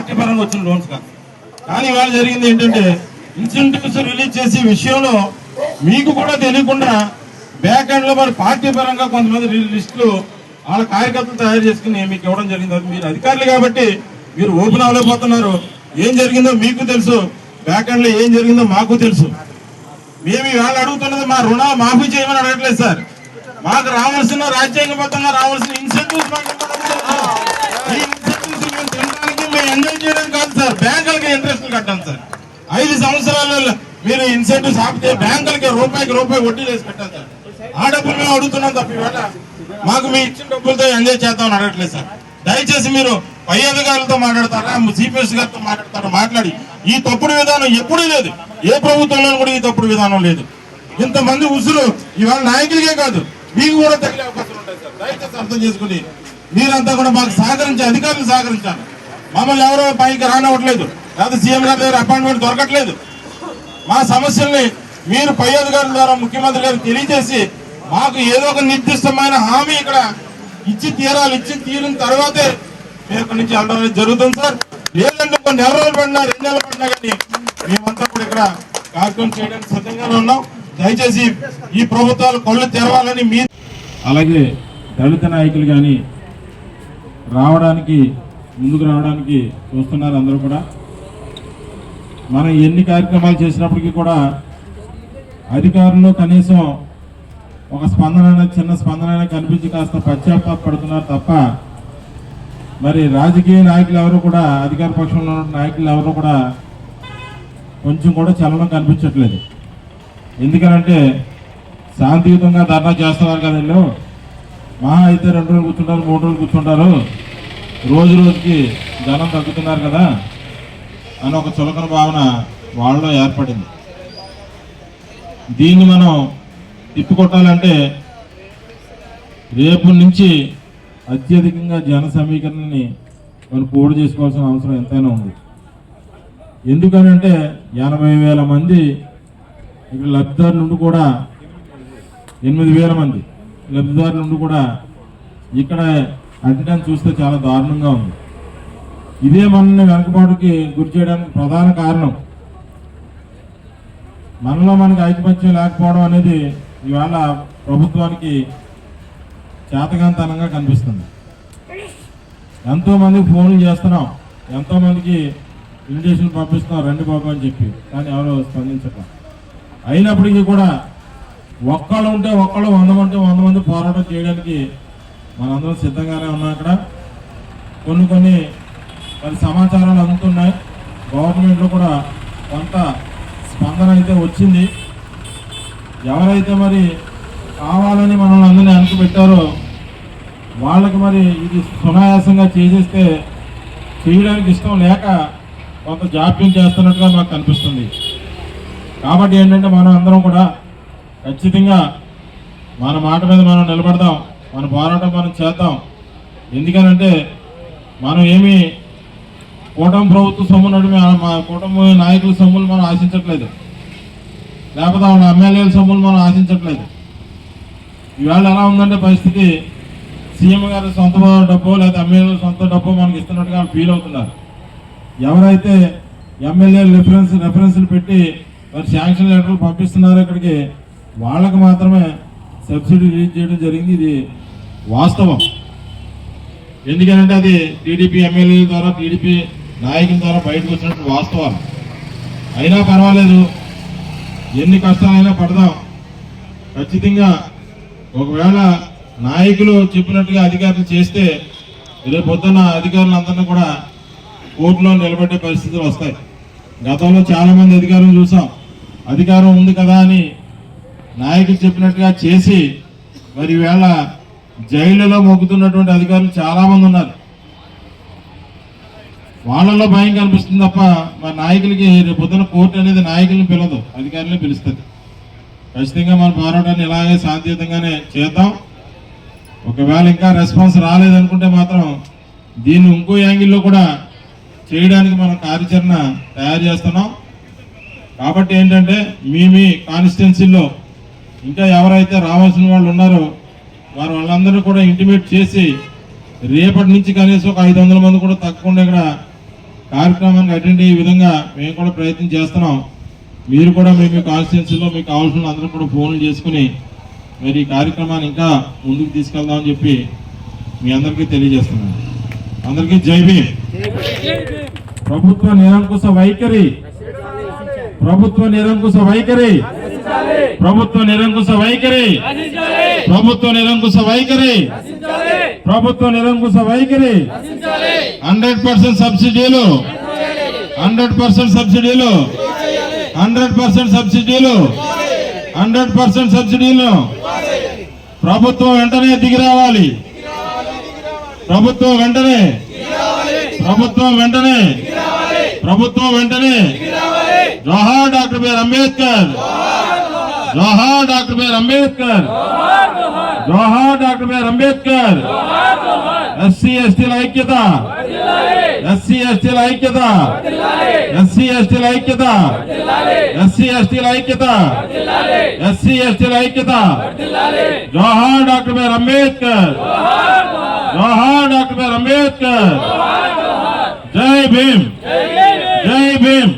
Party పరంగా వచ్చిన loans కాదు కానీ ఇవాళ జరిగింది ఏంటంటే ఇన్సెంటివ్స్ రిలీజ్ చేసే విషయంలో మీకు కూడా తెలియకుండా బ్యాక్ ఎండ్లో మరి పార్టీ పరంగా కొంతమంది లిస్టులు వాళ్ళ కార్యకర్తలు తయారు చేసుకుని మీకు ఇవ్వడం జరిగింది. అది మీరు అధికారులు కాబట్టి మీరు ఓపెన్ అవ్వలేకపోతున్నారు. ఏం జరిగిందో మీకు తెలుసు. బ్యాక్ ఎండ్లో ఏం జరిగిందో మాకు తెలుసు. మేము ఇవాళ అడుగుతున్నది మా రుణ మాఫీ చేయమని అడగట్లేదు సార్. మాకు రావాల్సిన రాజ్యాంగబద్ధంగా రావాల్సిన ఇన్సెంటివ్స్ మాకు ఎంజాయ్ చేయడం కాదు సార్. బ్యాంకులకి ఇంట్రెస్ట్ కట్టాలి సార్. ఐదు సంవత్సరాలు మీరు ఇన్సెంటివ్స్ ఆపితే బ్యాంకులకి రూపాయికి రూపాయి వడ్డీ వేసి కట్టాలి సార్. ఆ డబ్బులు మేము అడుగుతున్నాం తప్ప ఇవాళ మాకు మీ ఇచ్చిన డబ్బులతో ఎంజాయ్ చేద్దామని అడగట్లేదు సార్. దయచేసి మీరు పై అధికారులతో మాట్లాడతారా? సిపిఎస్ గారితో మాట్లాడతారా? మాట్లాడి. ఈ తప్పుడు విధానం ఎప్పుడూ లేదు. ఏ ప్రభుత్వంలో కూడా ఈ తప్పుడు విధానం లేదు. ఇంతమంది ఉసులు ఇవాళ నాయకులకే కాదు. మీకు కూడా తగిలే అవకాశం ఉంటాయి సార్. దయచేసి అర్థం చేసుకుని మీరంతా కూడా మాకు సహకరించే అధికారులు సహకరించాలి. మమ్మల్ని ఎవరో పైకి రానివ్వట్లేదు. లేదా సీఎం గారి దగ్గర అపాయింట్మెంట్ దొరకట్లేదు. మా సమస్యల్ని మీరు పై అధికారుల ద్వారా ముఖ్యమంత్రి గారికి తెలియజేసి మాకు ఏదో ఒక నిర్దిష్టమైన హామీ ఇక్కడ ఇచ్చి తీరాలి. ఇచ్చి తీరిన తర్వాతే మీరు ఇక్కడి నుంచి వెళ్ళడం జరుగుతుంది సార్. లేదంటే కొన్ని నెల రోజులు పడినా రెండు నెలలు పడినా కానీ మేమంతా కూడా ఇక్కడ కార్యక్రమం చేయడానికి సిద్ధంగానే ఉన్నాం. దయచేసి ఈ ప్రభుత్వాలు కళ్ళు తెరవాలని మీ అలాగే దళిత నాయకులు కానీ రావడానికి ముందుకు రావడానికి చూస్తున్నారు అందరూ కూడా. మనం ఎన్ని కార్యక్రమాలు చేసినప్పటికీ కూడా అధికారులు కనీసం ఒక స్పందన అనేది చిన్న స్పందన అనేది కనిపించి కాస్త పశ్చాత్తాపడుతున్నారు తప్ప మరి రాజకీయ నాయకులు ఎవరు కూడా అధికార పక్షంలో ఉన్న నాయకులు ఎవరు కూడా కొంచెం కూడా చలనం కనిపించట్లేదు. ఎందుకనంటే శాంతియుతంగా ధర్నా చేస్తున్నారు కదా వీళ్ళు. మహా అయితే రెండు రోజులు కూర్చుంటారు మూడు రోజులు కూర్చుంటారు. రోజు రోజుకి జనం తగ్గుతున్నారు కదా అని ఒక చులకన భావన వాళ్ళలో ఏర్పడింది. దీన్ని మనం తిప్పికొట్టాలంటే రేపు నుంచి అత్యధికంగా జన సమీకరణని మనం పోడు చేసుకోవాల్సిన అవసరం ఎంతైనా ఉంది. ఎందుకనంటే ఎనభై వేల మంది ఇక్కడ లబ్ధిదారుల నుండి కూడా ఎనిమిది వేల మంది. లబ్ధిదారుల నుండి కూడా ఇక్కడ అటెండెన్స్ చూస్తే చాలా దారుణంగా ఉంది. ఇదే మనల్ని వెనకబాటుకి గురి చేయడానికి ప్రధాన కారణం. మనలో మనకి ఐకమత్యం లేకపోవడం అనేది ఇవాళ ప్రభుత్వానికి చేతగాంతనంగా కనిపిస్తుంది. ఎంతోమందికి ఫోన్లు చేస్తున్నాం. ఎంతోమందికి మందికి పంపిస్తున్నాం రండి బాబు అని చెప్పి. కానీ ఎవరు స్పందించక అయినప్పటికీ కూడా ఒక్కళ్ళు ఉంటే ఒక్కళ్ళు వంద మంది వంద మంది పోరాటం చేయడానికి మనందరం సిద్ధంగానే ఉన్నాం అక్కడ. కొన్ని కొన్ని మరి సమాచారాలు అందుతున్నాయి. గవర్నమెంట్లో కూడా కొంత స్పందన అయితే వచ్చింది. ఎవరైతే మరి కావాలని మనల్ని అందరినీ అనుకుపెట్టారో వాళ్ళకి మరి ఇది సునాయాసంగా చేసేస్తే చేయడానికి ఇష్టం లేక కొంత జాప్యం చేస్తున్నట్టుగా మాకు కనిపిస్తుంది. కాబట్టి ఏంటంటే మనం అందరం కూడా ఖచ్చితంగా మన మాట మీద మనం నిలబడదాం. మన పోరాటం మనం చేద్దాం. ఎందుకనంటే మనం ఏమి కూటమి ప్రభుత్వ సొమ్ము మా కూటమి నాయకుల సొమ్ములు మనం ఆశించట్లేదు. లేకపోతే మన ఎమ్మెల్యేల సొమ్ములు మనం ఆశించట్లేదు. ఇవాళ ఎలా ఉందంటే పరిస్థితి సీఎం గారి సొంత డబ్బు లేదా ఎమ్మెల్యేల సొంత డబ్బు మనకి ఇస్తున్నట్టుగా ఫీల్ అవుతున్నారు. ఎవరైతే ఎమ్మెల్యే రిఫరెన్స్ రెఫరెన్స్లు పెట్టి మరి శాంక్షన్ లెటర్లు పంపిస్తున్నారో ఇక్కడికి వాళ్ళకి మాత్రమే సబ్సిడీ రిలీజ్ చేయడం జరిగింది. ఇది వాస్తవం. ఎందుకంటే అది టీడీపీ ఎమ్మెల్యేల ద్వారా టీడీపీ నాయకుల ద్వారా బయటకు వచ్చినట్టు వాస్తవాలు. అయినా పర్వాలేదు. ఎన్ని కష్టాలైనా పడదాం. ఖచ్చితంగా ఒకవేళ నాయకులు చెప్పినట్టుగా అధికారులు చేస్తే రేపు పొద్దున్న అధికారులందరినీ కూడా కోర్టులో నిలబెట్టే పరిస్థితులు వస్తాయి. గతంలో చాలామంది అధికారులు చూసాం. అధికారం ఉంది కదా అని నాయకులు చెప్పినట్టుగా చేసి మరి వేళ జైలులో మొక్కుతున్నటువంటి అధికారులు చాలామంది ఉన్నారు. వాళ్ళలో భయం కనిపిస్తుంది తప్ప మా నాయకులకి రేపు పొద్దున కోర్టు అనేది నాయకుల్ని పిలదు అధికారులే పిలుస్తుంది ఖచ్చితంగా మన పోరాటాన్ని ఇలాగే శాంతియుతంగానే చేద్దాం. ఒకవేళ ఇంకా రెస్పాన్స్ రాలేదనుకుంటే మాత్రం దీన్ని ఇంకో యాంగిల్లో కూడా చేయడానికి మనం కార్యాచరణ తయారు చేస్తున్నాం. కాబట్టి ఏంటంటే మీ మీ కాన్స్టిట్యున్సీల్లో ఇంకా ఎవరైతే రావాల్సిన వాళ్ళు ఉన్నారో వారు వాళ్ళందరూ కూడా ఇంటిమేట్ చేసి రేపటి నుంచి కనీసం ఒక ఐదు వందల మంది కూడా తగ్గకుండా ఇక్కడ కార్యక్రమానికి అటెండ్ అయ్యే విధంగా మేము కూడా ప్రయత్నం చేస్తున్నాం. మీరు కూడా మీ మీ కాన్స్టిట్యున్సీలో మీకు కావాల్సిన అందరూ కూడా ఫోన్లు చేసుకుని మరి ఈ కార్యక్రమాన్ని ఇంకా ముందుకు తీసుకెళ్దామని చెప్పి మీ అందరికీ తెలియజేస్తున్నాను. అందరికీ జై భీమ్. ప్రభుత్వ నిరంకుశ వైఖరి. ప్రభుత్వ నిరంకుశ వైఖరి. ప్రభుత్వ నిరంకుశ వైఖరి. ప్రభుత్వ నిరంకుశ వైఖరి. ప్రభుత్వ నిరంకుశ వైఖరి. హండ్రెడ్ పర్సెంట్ సబ్సిడీలు. హండ్రెడ్ పర్సెంట్ సబ్సిడీలు. హండ్రెడ్ పర్సెంట్ సబ్సిడీలు. హండ్రెడ్ పర్సెంట్ సబ్సిడీలు. ప్రభుత్వం వెంటనే దిగి రావాలి. ప్రభుత్వం వెంటనే. ప్రభుత్వం వెంటనే. ప్రభుత్వం వెంటనే. జోహార్ డాక్టర్ బిఆర్ అంబేద్కర్. జోహార్ డాక్టర్ బిఆర్ అంబేద్కర్ జోహార్ డాక్టర్ బిఆర్ అంబేద్కర్ ఎస్సీ ఎస్టీల ఐక్యత ఎస్సీ ఎస్టీల ఐక్యత ఎస్సీ ఎస్టీల ఐక్యత ఎస్సీ ఎస్టీల ఐక్యత ఎస్సీ ఎస్టీల ఐక్యత జోహార్ డాక్టర్ బిఆర్ అంబేద్కర్ జోహార్ డాక్టర్ బిఆర్ అంబేద్కర్ జై భీమ్ జై భీమ్